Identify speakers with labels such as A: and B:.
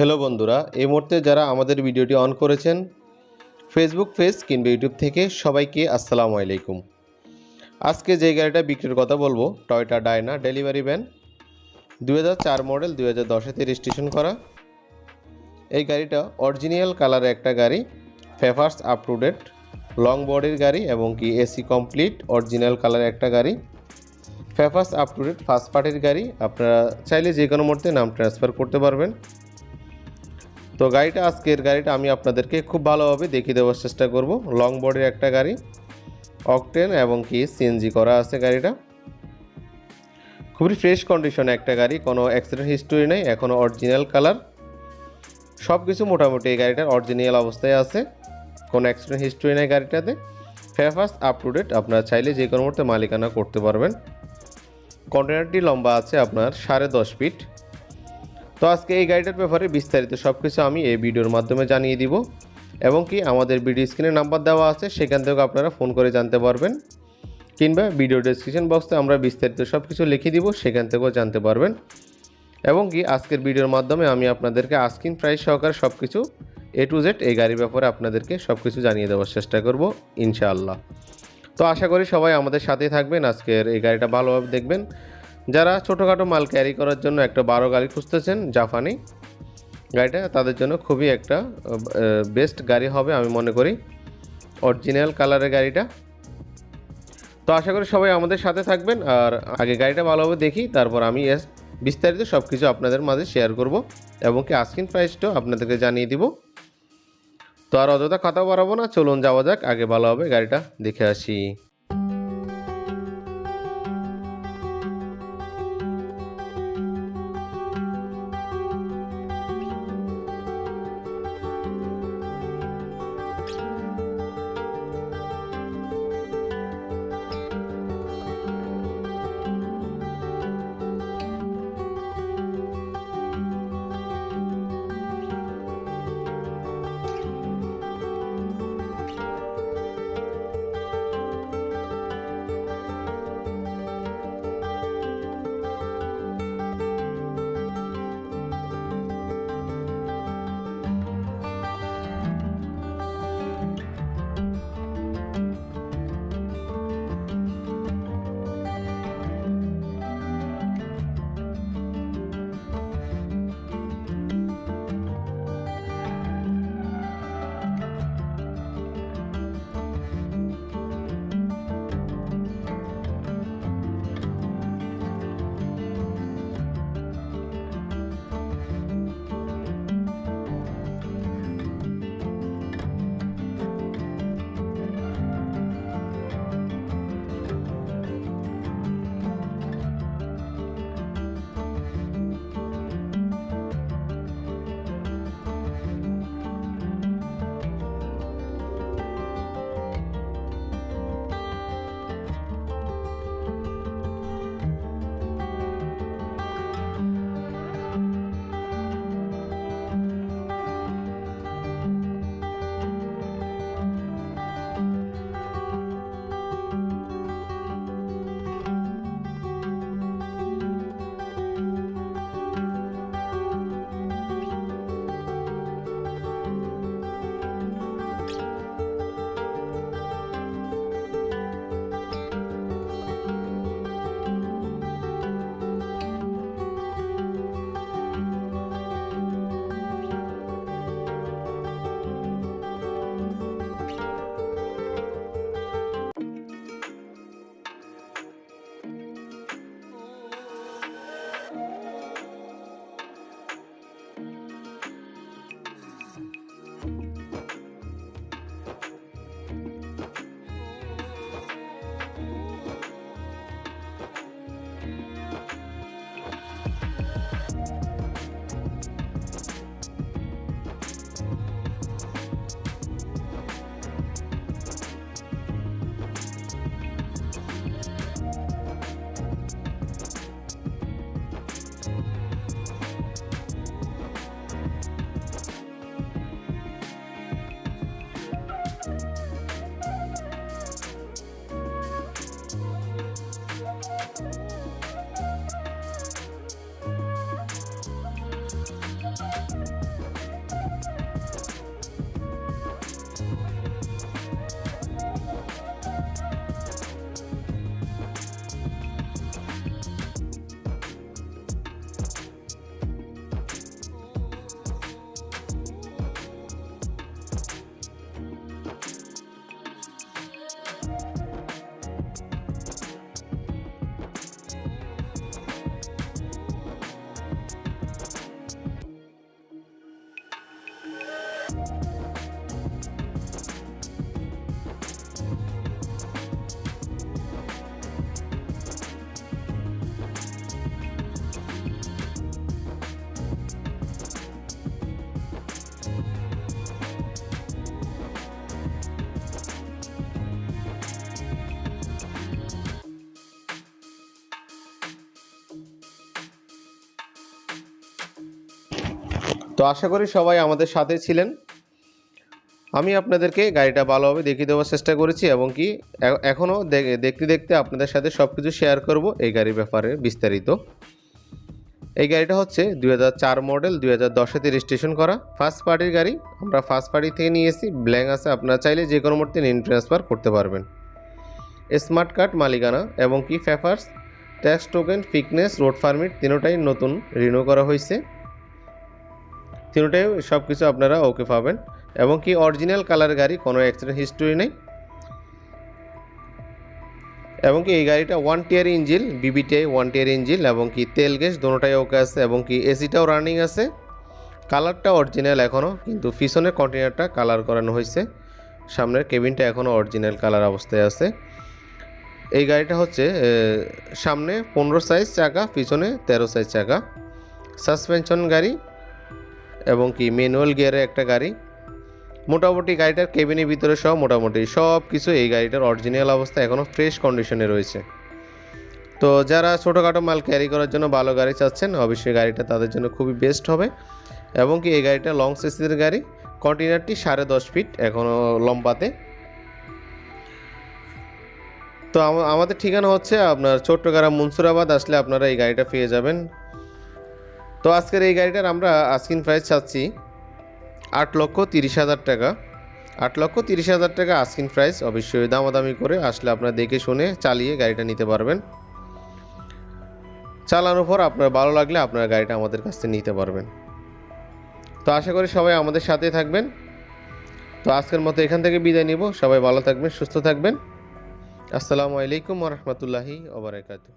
A: Hello বন্ধুরা, এই মুহূর্তে যারা আমাদের ভিডিওটি অন করেছেন ফেসবুক পেজ কিংবা ইউটিউব থেকে সবাইকে আসসালামু আলাইকুম। আজকে যে গাড়িটা বিক্রির কথা বলব টয়টা ডায়না ডেলিভারি ভ্যান দু মডেল দু হাজার দশেতে রেজিস্ট্রেশন করা। এই গাড়িটা অরিজিনাল কালারের একটা গাড়ি papers up to date long বডির গাড়ি এবং কি এসি কমপ্লিট অরিজিনাল কালারের একটা গাড়ি। Papers up to date first পার্টির গাড়ি, আপনারা চাইলে যে কোনো মুহূর্তে নাম ট্রান্সফার করতে পারবেন। তো গাড়িটা, আজকের গাড়িটা আমি আপনাদেরকে খুব ভালোভাবে দেখিয়ে দেওয়ার চেষ্টা করব। লং বডির একটা গাড়ি অকটেন এবং কি সিএনজি করা আছে গাড়িটা। খুবই ফ্রেশ কন্ডিশনে একটা গাড়ি, কোনো অ্যাক্সিডেন্ট হিস্টোরি নেই এখনও অরিজিনাল কালার সব কিছু মোটামুটি এই গাড়িটার অরিজিনাল অবস্থায় আছে, কোনো অ্যাক্সিডেন্ট হিস্টোরি নেই গাড়িটাতে। ফেফাস আপ টু ডেট আপনারা চাইলে যে কোনো মুহূর্তে মালিকানা করতে পারবেন। কন্টেনারটি লম্বা আছে আপনার সাড়ে দশ ফিট তো আজকে এই গাড়িটার ব্যাপারে বিস্তারিত সব কিছু আমি এই ভিডিওর মাধ্যমে জানিয়ে দিব। এবং কি আমাদের ভিডিও স্ক্রিনে নাম্বার দেওয়া আছে, সেখান থেকেও আপনারা ফোন করে জানতে পারবেন। কিংবা ভিডিও ডেসক্রিপশন বক্সে আমরা বিস্তারিত সব কিছু লিখে দিব, সেখান থেকেও জানতে পারবেন। এবং কি আজকের ভিডিওর মাধ্যমে আমি আপনাদেরকে আস্কিং প্রাইস সহকারে সব কিছু এ টু জেড এই গাড়ির ব্যাপারে আপনাদেরকে সব কিছু জানিয়ে দেওয়ার চেষ্টা করব, ইনশাআল্লাহ। তো আশা করি সবাই আমাদের সাথেই থাকবেন, আজকের এই গাড়িটা ভালোভাবে দেখবেন। যারা ছোটোখাটো মাল ক্যারি করার জন্য একটা বারো গাড়ি খুঁজতেছেন জাফানি গাড়িটা, তাদের জন্য খুবই একটা বেস্ট গাড়ি হবে আমি মনে করি। অরিজিনাল কালারের গাড়িটা। তো আশা করি সবাই আমাদের সাথে থাকবেন আর আগে গাড়িটা ভালোভাবে দেখি, তারপর আমি এস বিস্তারিত সব কিছু আপনাদের মাঝে শেয়ার করব এবং কি আস্কিন প্রাইসটাও আপনাদেরকে জানিয়ে দিব। তো আর অযথা কথা বাড়াবো না, চলুন যাওয়া যাক, আগে ভালোভাবে গাড়িটা, দেখে আসি। podcast. তো আশা করি সবাই আমাদের সাথে ছিলেন। আমি আপনাদেরকে গাড়িটা ভালোভাবে দেখিয়ে দেওয়ার চেষ্টা করেছি এবং কি এখনও দেখতে দেখতে আপনাদের সাথে সব কিছু শেয়ার করব এই গাড়ির ব্যাপারে বিস্তারিত। এই গাড়িটা হচ্ছে দুই হাজার চার মডেল দুই হাজার দশেতে রেজিস্ট্রেশন করা। ফার্স্ট পার্টির গাড়ি, আমরা ফার্স্ট পার্টি থেকে নিয়ে এসেছি। ব্ল্যাঙ্ক আছে, আপনারা চাইলে যে কোনো মুহূর্তে নিন ট্রান্সফার করতে পারবেন। স্মার্ট কার্ড মালিকানা এবং কি papers tax token fitness road permit তিনোটাই নতুন রিনিউ করা হয়েছে। তিনোটাই সব কিছু আপনারা ওকে পাবেন। এবং কি অরিজিনাল কালার গাড়ি, কোনো অ্যাক্সিডেন্ট হিস্টোরি নেই। এবং কি এই গাড়িটা ওয়ান টিয়ার ইঞ্জিল বিবিটিআই ওয়ান টিয়ার ইঞ্জিল এবং কি তেল গ্যাস দোনোটাই ওকে আছে এবং কি এসিটাও রানিং আছে। কালারটা অরিজিনাল এখনও কিন্তু পিছনের কন্টেনারটা কালার করানো হয়েছে। সামনের কেবিনটা এখনও অরিজিনাল কালার অবস্থায় আছে। এই গাড়িটা হচ্ছে সামনে পনেরো সাইজ চাকা, পিছনে তেরো সাইজ চাকা। সাসপেনশন গাড়ি। এবং কি ম্যানুয়াল গিয়ারের একটা গাড়ি। মোটামুটি গাড়িটার কেবিনের ভিতরে সব মোটামুটি সব কিছু এই গাড়িটার অরিজিনাল অবস্থা এখনও ফ্রেশ কন্ডিশনে রয়েছে। তো যারা ছোটোখাটো মাল ক্যারি করার জন্য ভালো গাড়ি চাচ্ছেন, অবশ্যই গাড়িটা তাদের জন্য খুবই বেস্ট হবে। এবং কি এই গাড়িটা লং সিসির গাড়ি কন্টেনারটি সাড়ে দশ ফিট এখনও লম্বাতে। তো আমাদের ঠিকানা হচ্ছে আপনার চট্টগ্রাম মুন্সুরাবাদ, আসলে আপনারা এই গাড়িটা পেয়ে যাবেন। তো আজকের এই গাড়িটার আমরা আস্কিন প্রাইস চাচ্ছি আট লক্ষ তিরিশ হাজার টাকা। আট লক্ষ তিরিশ হাজার টাকা আস্কিন প্রাইস অবশ্যই দামাদামি করে আসলে আপনারা দেখে শুনে চালিয়ে গাড়িটা নিতে পারবেন। চালানোর পর আপনার ভালো লাগলে আপনার গাড়িটা আমাদের কাছ থেকে নিতে পারবেন। তো আশা করি সবাই আমাদের সাথে থাকবেন। তো আজকের মতো এখান থেকে বিদায় নিব। সবাই ভালো থাকবেন, সুস্থ থাকবেন। আসসালামু আলাইকুম রহমতুল্লাহি ওবরাকাতু